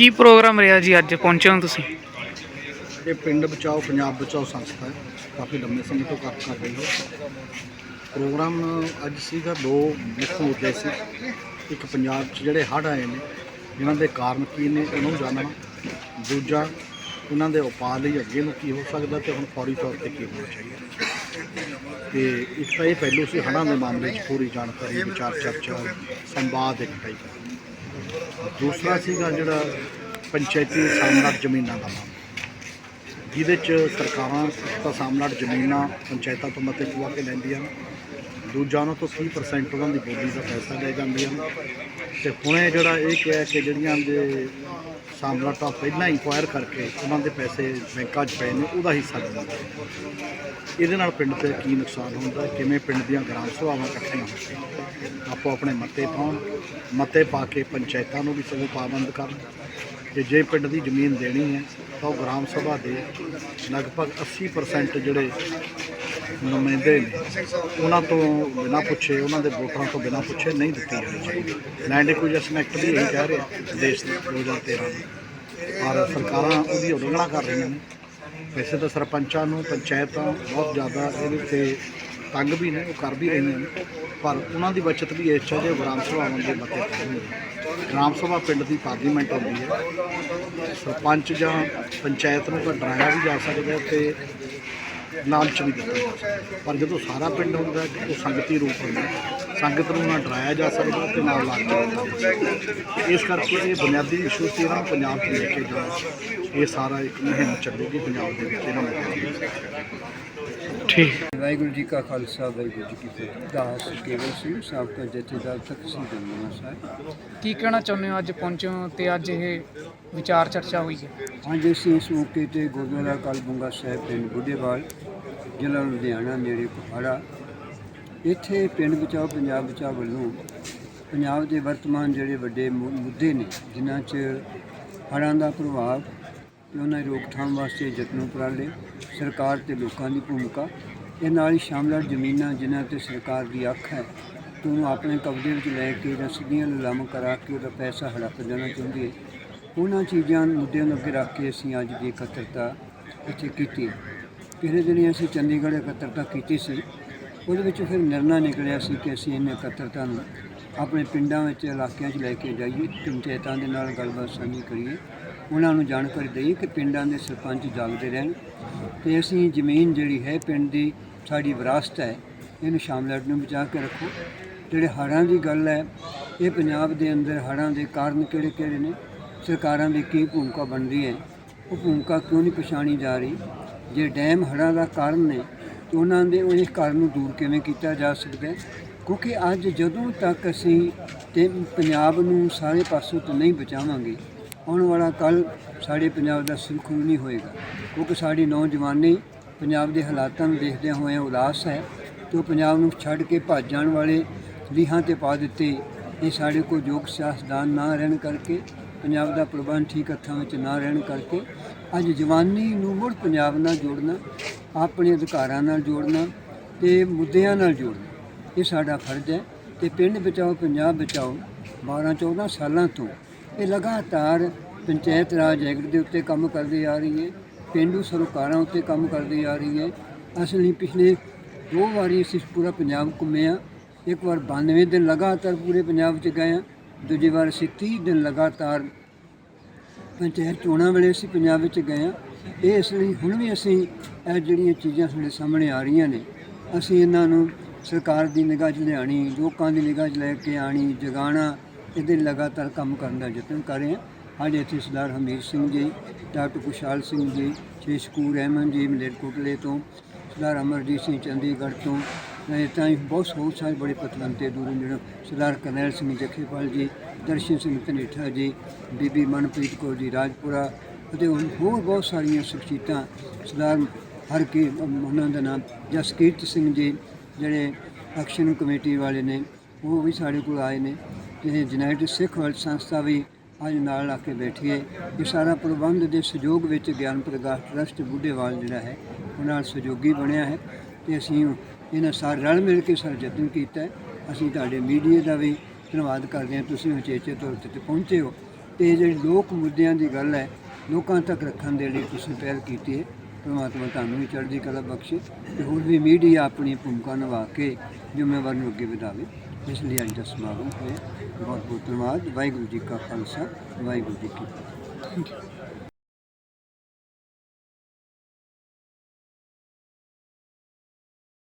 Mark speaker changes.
Speaker 1: ਕੀ programme ਰਿਹਾ ਜੀ ਅੱਜ? ਪਹੁੰਚੇ ਹੋ ਤੁਸੀਂ?
Speaker 2: ਇਹ ਪਿੰਡ ਬਚਾਓ, ਪੰਜਾਬ ਬਚਾਓ ਸੰਸਥਾ ਹੈ। ਕਾਫੀ ਲੰਮੇ ਸਮੇਂ ਤੋਂ ਕੰਮ ਕਰ ਰਹੀ ਹੈ। ਪ੍ਰੋਗਰਾਮ ਅੱਜ ਸੀਗਾ, ਦੋ ਮੁੱਖ ਮੁੱਦੇ ਸੀ। ਇੱਕ ਪੰਜਾਬ 'ਚ ਜਿਹੜੇ ਹੜ੍ਹ ਆਏ ਨੇ ਇਹਨਾਂ ਦੇ ਕਾਰਨ ਕੀ ਨੇ, ਉਹਨੂੰ ਜਾਣਨਾ। ਦੂਜਾ, ਉਹਨਾਂ ਦੇ ਉਪਾਅ ਲਈ ਅੱਗੇ ਨੂੰ ਕੀ ਹੋ ਸਕਦਾ ਤੇ ਹੁਣ ਫੌਰੀ ਤੌਰ ਤੇ ਕੀ ਹੋਣਾ ਚਾਹੀਦਾ। ਤੇ ਇਸ ਤਾਂ ਇਹ ਪਹਿਲੂ ਸੀ ਹੜ੍ਹਾਂ ਦੇ ਮਾਮਲੇ 'ਚ ਪੂਰੀ ਜਾਣਕਾਰੀ ਵਿਚਾਰ ਚਰਚਾ ਸੰਵਾਦ ਇਕੱਠਾਈ ਕਰਨਾ ਦੂਸਰਾ ਸੀਗਾ ਜਿਹੜਾ ਪੰਚਾਇਤੀ ਸਾਮਰਾਜ ਜ਼ਮੀਨਾਂ ਦਾ ਮਾਮਲਾ। ਜਿਹਦੇ ਚ ਸਰਕਾਰਾਂ ਤਾਂ ਸਾਮਲਾਟ ਜ਼ਮੀਨਾਂ ਪੰਚਾਇਤਾਂ ਤੋਂ ਮਤੇ ਪਵਾ ਕੇ ਲੈਂਦੀਆਂ। ਨੇ ਦੂਜਾ ਉਹਨਾਂ ਤੋਂ 30% ਉਹਨਾਂ ਦੀ ਬੋਲੀ ਦਾ ਪੈਸਾ ਲੈ ਜਾਂਦੀਆਂ। ਨੇ ਤੇ ਹੁਣੇ ਜਿਹੜਾ ਇਹ ਕਿਹਾ ਕਿ ਜਿਹੜੀਆਂ ਦੇ ਸਾਮਲਾਟਾਂ ਪਹਿਲਾਂ ਇਨਕੁਆਇਰ ਕਰਕੇ ਉਹਨਾਂ ਦੇ ਪੈਸੇ ਬੈਂਕਾਂ 'ਚ ਪਏ ਨੇ, ਉਹਦਾ ਹਿੱਸਾ ਦਿੰਦੇ ਇਹਦੇ ਨਾਲ ਪਿੰਡ ਤੇ ਕੀ ਨੁਕਸਾਨ ਹੁੰਦਾ, ਕਿਵੇਂ ਪਿੰਡ ਦੀਆਂ ਗ੍ਰਾਮ ਸਭਾਵਾਂ ਇਕੱਠੀਆਂ ਹੋਣ, ਆਪੋ ਆਪਣੇ ਮਤੇ ਪਾਉਣ, ਮਤੇ ਪਾ ਕੇ ਪੰਚਾਇਤਾਂ ਨੂੰ ਵੀ ਸਗੋਂ ਪਾਬੰਦ ਕਰਨ। ਕਿ ਜੇ ਪਿੰਡ ਦੀ ਜ਼ਮੀਨ ਦੇਣੀ ਹੈ, ਤਾਂ ਉਹ ਗ੍ਰਾਮ ਸਭਾ ਦੇ ਲਗਭਗ 80% ਜਿਹੜੇ ਨੁਮਾਇੰਦੇ ਨੇ। ਉਹਨਾਂ ਤੋਂ ਬਿਨਾਂ ਪੁੱਛੇ, ਉਹਨਾਂ ਦੇ ਵੋਟਰਾਂ ਤੋਂ ਬਿਨਾਂ ਪੁੱਛੇ ਨਹੀਂ ਦਿੱਤੀ ਜਾਣੀ ਚਾਹੀਦੀ ਲੈਂਡ ਐਕੁਜੀਸ਼ਨ ਐਕਟ ਵੀ ਇਹੀ ਕਹਿ ਰਿਹਾ, ਦੇਸ਼ ਦੇ 2013 ਦੇ। ਔਰ ਸਰਕਾਰਾਂ ਉਹਦੀ ਉਲੰਘਣਾ ਕਰ ਰਹੀਆਂ ਨੇ। ਵੈਸੇ ਤਾਂ ਸਰਪੰਚਾਂ ਨੂੰ, ਪੰਚਾਇਤਾਂ ਬਹੁਤ ਜ਼ਿਆਦਾ ਇਹਦੇ ਤੇ ਤੰਗ ਵੀ ਨੇ, ਉਹ ਕਰ ਵੀ ਰਹੀਆਂ ਨੇ। ਪਰ ਉਹਨਾਂ ਦੀ ਬਚਤ ਵੀ ਇਸ ਚਾਹੀਦੀ ਗ੍ਰਾਮ ਸਭਾਵਾਂ ਦੇ ਮਤੇ ਗ੍ਰਾਮ ਸਭਾ ਪਿੰਡ ਦੀ ਪਾਰਲੀਮੈਂਟ ਹੁੰਦੀ ਹੈ। ਸਰਪੰਚ ਜਾਂ ਪੰਚਾਇਤ ਨੂੰ ਤਾਂ ਡਰਾਇਆ ਵੀ ਜਾ ਸਕਦਾ ਹੈ ਤੇ ਲਾਲਚ ਵੀ ਦਿੱਤਾ ਪਰ ਜਦੋਂ ਸਾਰਾ ਪਿੰਡ ਹੁੰਦਾ ਹੈ, ਉਹ ਸੰਗਤੀ ਰੂਪ ਹੁੰਦਾ ਸੰਗਤ ਨੂੰ ਨਾ ਡਰਾਇਆ ਜਾ ਸਕਦਾ ਤੇ ਨਾਲ ਲਾਲਚ ਦਿੱਤਾ ਜਾ ਸਕਦਾ। ਇਸ ਕਰਕੇ ਇਹ ਬੁਨਿਆਦੀ ਇਸ਼ੂ ਸੀ ਨਾ, ਪੰਜਾਬ 'ਚ ਲੈ ਕੇ ਜਾਣਾ ਇਹ ਸਾਰਾ ਇੱਕ ਮੁਹਿੰਮ ਚੱਲੇਗੀ, ਪੰਜਾਬ ਦੇ ਵਿੱਚ ਇਹਨਾਂ ਨੂੰ
Speaker 1: ਠੀਕ।
Speaker 3: ਵਾਹਿਗੁਰੂ ਜੀ ਕਾ ਖਾਲਸਾ ਵਾਹਿਗੁਰੂ ਜੀ ਕੀ ਫਤਿਹ। ਦਾਸ ਕੇਵਲ ਸਿੰਘ ਸਾਬਕਾ ਜਥੇਦਾਰ ਤਖਸੀਲ ਦਮਨਾ ਸਾਹਿਬ।
Speaker 1: ਕੀ ਕਹਿਣਾ ਚਾਹੁੰਦੇ ਹੋ? ਅੱਜ ਪਹੁੰਚੇ ਤੇ ਅੱਜ ਇਹ ਵਿਚਾਰ ਚਰਚਾ ਹੋਈ ਹੈ।
Speaker 3: ਅੱਜ ਅਸੀਂ ਇਸ ਮੌਕੇ ਤੇ ਗੁਰਦੁਆਰਾ ਕਲਬੁੰਗਾ ਸਾਹਿਬ ਪਿੰਡ ਬੁੱਢੇਵਾਲ ਜ਼ਿਲ੍ਹਾ ਲੁਧਿਆਣਾ ਨੇੜੇ ਕੁਹਾੜਾ ਇੱਥੇ ਪਿੰਡ ਬਚਾਓ ਪੰਜਾਬ ਬਚਾਓ ਵੱਲੋਂ ਪੰਜਾਬ ਦੇ ਵਰਤਮਾਨ ਜਿਹੜੇ ਵੱਡੇ ਮੁੱਦੇ ਨੇ ਜਿਨ੍ਹਾਂ 'ਚ ਹੜ੍ਹਾਂ ਦਾ ਪ੍ਰਭਾਵ ਤੇ ਉਹਨਾਂ ਦੀ ਰੋਕਥਾਮ ਵਾਸਤੇ ਯਤਨ ਉਪਰਾਲੇ ਸਰਕਾਰ ਤੇ ਲੋਕਾਂ ਦੀ ਭੂਮਿਕਾ। ਇਹ ਨਾਲ ਹੀ ਸ਼ਾਮਲਾਟ ਜ਼ਮੀਨਾਂ ਜਿਨ੍ਹਾਂ ਤੇ ਸਰਕਾਰ ਦੀ ਅੱਖ ਹੈ, ਤੇ ਆਪਣੇ ਕਬਜ਼ੇ ਵਿੱਚ ਲੈ ਕੇ ਜਾਂ ਸਿੱਧੀਆਂ ਨਿਲਾਮ ਕਰਾ ਕੇ ਉਹਦਾ ਪੈਸਾ ਹੜਪ ਦੇਣਾ ਚਾਹੁੰਦੀ ਹੈ ਉਹਨਾਂ ਚੀਜ਼ਾਂ, ਮੁੱਦਿਆਂ ਨੂੰ ਅੱਗੇ ਰੱਖ ਕੇ ਅਸੀਂ ਅੱਜ ਦੀ ਇਕੱਤਰਤਾ ਇੱਥੇ ਕੀਤੀ ਪਿਛਲੇ ਦਿਨੀ ਅਸੀਂ ਚੰਡੀਗੜ੍ਹ ਇਕੱਤਰਤਾ ਕੀਤੀ ਸੀ। ਉਹਦੇ ਵਿੱਚ ਫਿਰ ਨਿਰਣਾ ਨਿਕਲਿਆ ਸੀ ਕਿ ਅਸੀਂ ਇਹਨਾਂ ਇਕੱਤਰਤਾ ਨੂੰ ਆਪਣੇ ਪਿੰਡਾਂ ਵਿੱਚ, ਇਲਾਕਿਆਂ 'ਚ ਲੈ ਕੇ ਜਾਈਏ ਪੰਚਾਇਤਾਂ ਦੇ ਨਾਲ ਗੱਲਬਾਤ ਸਾਂਝੀ ਕਰੀਏ। ਉਹਨਾਂ ਨੂੰ ਜਾਣਕਾਰੀ ਦਈਏ ਕਿ ਪਿੰਡਾਂ ਦੇ ਸਰਪੰਚ ਜਾਗਦੇ ਰਹਿਣ ਤੇ ਅਸੀਂ ਜ਼ਮੀਨ ਜਿਹੜੀ ਹੈ ਪਿੰਡ ਦੀ ਸਾਡੀ ਵਿਰਾਸਤ ਹੈ, ਇਹਨੂੰ ਸ਼ਾਮਲਾਟ ਨੂੰ ਬਚਾ ਕੇ ਰੱਖੋ। ਜਿਹੜੇ ਹੜ੍ਹਾਂ ਦੀ ਗੱਲ ਹੈ, ਇਹ ਪੰਜਾਬ ਦੇ ਅੰਦਰ ਹੜ੍ਹਾਂ ਦੇ ਕਾਰਨ ਕਿਹੜੇ ਕਿਹੜੇ ਨੇ? ਸਰਕਾਰਾਂ ਦੀ ਕੀ ਭੂਮਿਕਾ ਬਣਦੀ ਹੈ? ਉਹ ਭੂਮਿਕਾ ਕਿਉਂ ਨਹੀਂ ਪਛਾਣੀ ਜਾ ਰਹੀ? ਜੇ ਡੈਮ ਹੜ੍ਹਾਂ ਦਾ ਕਾਰਨ ਨੇ, ਤੇ ਉਹਨਾਂ ਦੇ ਉਹ ਇਸ ਕਾਰਨ ਨੂੰ ਦੂਰ ਕਿਵੇਂ ਕੀਤਾ ਜਾ ਸਕਦਾ ਕਿਉਂਕਿ ਅੱਜ ਜਦੋਂ ਤੱਕ ਅਸੀਂ ਤੇ ਪੰਜਾਬ ਨੂੰ ਸਾਰੇ ਪਾਸੋਂ ਤੋਂ ਨਹੀਂ ਬਚਾਵਾਂਗੇ ਆਉਣ ਵਾਲਾ ਕੱਲ ਸਾਡੇ ਪੰਜਾਬ ਦਾ ਸੁਰਖਰੂ ਨਹੀਂ ਹੋਏਗਾ। ਕਿਉਂਕਿ ਸਾਡੀ ਨੌਜਵਾਨੀ ਪੰਜਾਬ ਦੇ ਹਾਲਾਤਾਂ ਨੂੰ ਦੇਖਦਿਆਂ ਹੋਇਆਂ ਉਦਾਸ ਹੈ ਤੇ ਉਹ ਪੰਜਾਬ ਨੂੰ ਛੱਡ ਕੇ ਭੱਜ ਜਾਣ ਵਾਲੇ ਲੀਹਾਂ ਤੇ ਪਾ ਦਿੱਤੇ। ਇਹ ਸਾਡੇ ਕੋਲ ਯੋਗ ਸਿਆਸਤਦਾਨ ਨਾ ਰਹਿਣ ਕਰਕੇ, ਪੰਜਾਬ ਦਾ ਪ੍ਰਬੰਧ ਠੀਕ ਹੱਥਾਂ ਵਿੱਚ ਨਾ ਰਹਿਣ ਕਰਕੇ, ਅੱਜ ਜਵਾਨੀ ਨੂੰ ਮੁੜ ਪੰਜਾਬ ਨਾਲ ਜੋੜਨਾ, ਆਪਣੇ ਅਧਿਕਾਰਾਂ ਨਾਲ ਜੋੜਨਾ ਤੇ ਮੁੱਦਿਆਂ ਨਾਲ ਜੋੜਨਾ, ਇਹ ਸਾਡਾ ਫਰਜ਼ ਹੈ ਤੇ ਪਿੰਡ ਬਚਾਓ, ਪੰਜਾਬ ਬਚਾਓ 12 14 ਸਾਲਾਂ ਤੋਂ ਇਹ ਲਗਾਤਾਰ ਪੰਚਾਇਤ ਰਾਜ ਐਕਟ ਦੇ ਉੱਤੇ ਕੰਮ ਕਰਦੀ ਆ ਰਹੀ ਹੈ, ਪਿੰਡੂ ਸਰਕਾਰਾਂ ਉੱਤੇ ਕੰਮ ਕਰਦੀ ਆ ਰਹੀ ਹੈ। ਅਸਲੀ ਪਿਛਲੇ ਦੋ ਵਾਰੀ ਅਸੀਂ ਪੂਰਾ ਪੰਜਾਬ ਘੁੰਮੇ ਹਾਂ। ਇੱਕ ਵਾਰ 92 ਦਿਨ ਲਗਾਤਾਰ ਪੂਰੇ ਪੰਜਾਬ 'ਚ ਗਏ ਹਾਂ, ਦੂਜੀ ਵਾਰ ਅਸੀਂ 30 ਦਿਨ ਲਗਾਤਾਰ ਪੰਚਾਇਤ ਚੋਣਾਂ ਵੇਲੇ ਅਸੀਂ ਪੰਜਾਬ ਵਿੱਚ ਗਏ ਹਾਂ। ਇਹ ਇਸ ਲਈ ਹੁਣ ਵੀ ਅਸੀਂ ਇਹ ਜਿਹੜੀਆਂ ਚੀਜ਼ਾਂ ਸਾਡੇ ਸਾਹਮਣੇ ਆ ਰਹੀਆਂ ਨੇ, ਅਸੀਂ ਇਹਨਾਂ ਨੂੰ ਸਰਕਾਰ ਦੀ ਨਿਗਾਹ 'ਚ ਲਿਆਣੀ ਲੋਕਾਂ ਦੀ ਨਿਗਾਹ 'ਚ ਲੈ ਕੇ ਆਣੀ ਜਗਾਉਣਾ ਇਹਦੇ ਲਗਾਤਾਰ ਕੰਮ ਕਰਨ ਦਾ ਯਤਨ ਕਰ ਰਹੇ ਹਾਂ। ਸਾਡੇ ਇੱਥੇ ਸਰਦਾਰ ਹਮੀਰ ਸਿੰਘ ਜੀ, ਡਾਕਟਰ ਕੁਸ਼ਾਲ ਸਿੰਘ ਜੀ, ਸ਼੍ਰੀ ਸ਼ਕੂਰ ਅਹਿਮਦ ਜੀ, ਮਲੇਰਕੋਟਲੇ ਤੋਂ, ਸਰਦਾਰ ਅਮਰਜੀਤ ਸਿੰਘ ਚੰਡੀਗੜ੍ਹ ਤੋਂ ਨਹੀਂ ਤਾਂ ਹੀ ਬਹੁਤ ਬਹੁਤ ਸਾਰੇ ਬੜੇ ਪਤਵੰਤੇ ਦੂਰੋਂ ਜਿਹੜੇ ਸਰਦਾਰ ਕਰਨੈਲ ਸਿੰਘ ਜਖੇਪਾਲ ਜੀ, ਦਰਸ਼ਨ ਸਿੰਘ ਧਨੇਠਾ ਜੀ, ਬੀਬੀ ਮਨਪ੍ਰੀਤ ਕੌਰ ਜੀ ਰਾਜਪੁਰਾ ਅਤੇ ਹੋਰ ਹੋਰ ਬਹੁਤ ਸਾਰੀਆਂ ਸ਼ਖਸੀਅਤਾਂ, ਸਰਦਾਰ ਹਰ ਕੀ ਉਹਨਾਂ ਦਾ ਨਾਮ ਜਸਕੀਰਤ ਸਿੰਘ ਜੀ, ਜਿਹੜੇ ਐਕਸ਼ਨ ਕਮੇਟੀ ਵਾਲੇ ਨੇ, ਉਹ ਵੀ ਸਾਡੇ ਕੋਲ ਆਏ ਨੇ। ਤੇ ਯੂਨਾਈਟਿਡ ਸਿੱਖ ਵਰਲਡ ਸੰਸਥਾ ਵੀ ਅੱਜ ਨਾਲ ਆ ਕੇ ਬੈਠੀ ਹੈ। ਇਹ ਸਾਰਾ ਪ੍ਰਬੰਧ ਦੇ ਸਹਿਯੋਗ ਵਿੱਚ ਗਿਆਨ ਪ੍ਰਕਾਸ਼ ਟਰਸਟ ਬੁੱਢੇਵਾਲ ਜਿਹੜਾ ਹੈ ਉਹਨਾਂ ਨਾਲ ਸਹਿਯੋਗੀ ਬਣਿਆ ਹੈ ਤੇ ਅਸੀਂ ਇਹਨਾਂ ਸਾਰੇ ਰਲ ਮਿਲ ਕੇ ਸਾਰਾ ਯਤਨ ਕੀਤਾ ਅਸੀਂ ਤੁਹਾਡੇ ਮੀਡੀਆ ਦਾ ਵੀ ਧੰਨਵਾਦ ਕਰਦੇ ਹਾਂ। ਤੁਸੀਂ ਉਚੇਚੇ ਤੌਰ ਤੇ ਪਹੁੰਚੇ ਹੋ। ਇਹ ਜਿਹੜੀ ਲੋਕ ਮੁੱਦਿਆਂ ਦੀ ਗੱਲ ਹੈ, ਲੋਕਾਂ ਤੱਕ ਰੱਖਣ ਦੇ ਲਈ ਤੁਸੀਂ ਪਹਿਲ ਕੀਤੀ ਹੈ। ਪਰਮਾਤਮਾ ਤੁਹਾਨੂੰ ਵੀ ਚੜ੍ਹਦੀ ਕਲਾ ਬਖਸ਼ੇ ਤੇ ਹੋਰ ਵੀ ਮੀਡੀਆ ਆਪਣੀ ਭੂਮਿਕਾ ਨਿਭਾ ਕੇ ਜ਼ਿੰਮੇਵਾਰੀ ਨੂੰ ਅੱਗੇ ਵਧਾਵੇ। ਇਸ ਲਈ ਅੱਜ ਦਾ ਸਮਾਗਮ ਹੋਇਆ ਬਹੁਤ ਬਹੁਤ ਧੰਨਵਾਦ। ਵਾਹਿਗੁਰੂ ਜੀ ਕਾ ਖਾਲਸਾ, ਵਾਹਿਗੁਰੂ ਜੀ ਕੀ ਫਤਿਹ।
Speaker 1: Thank you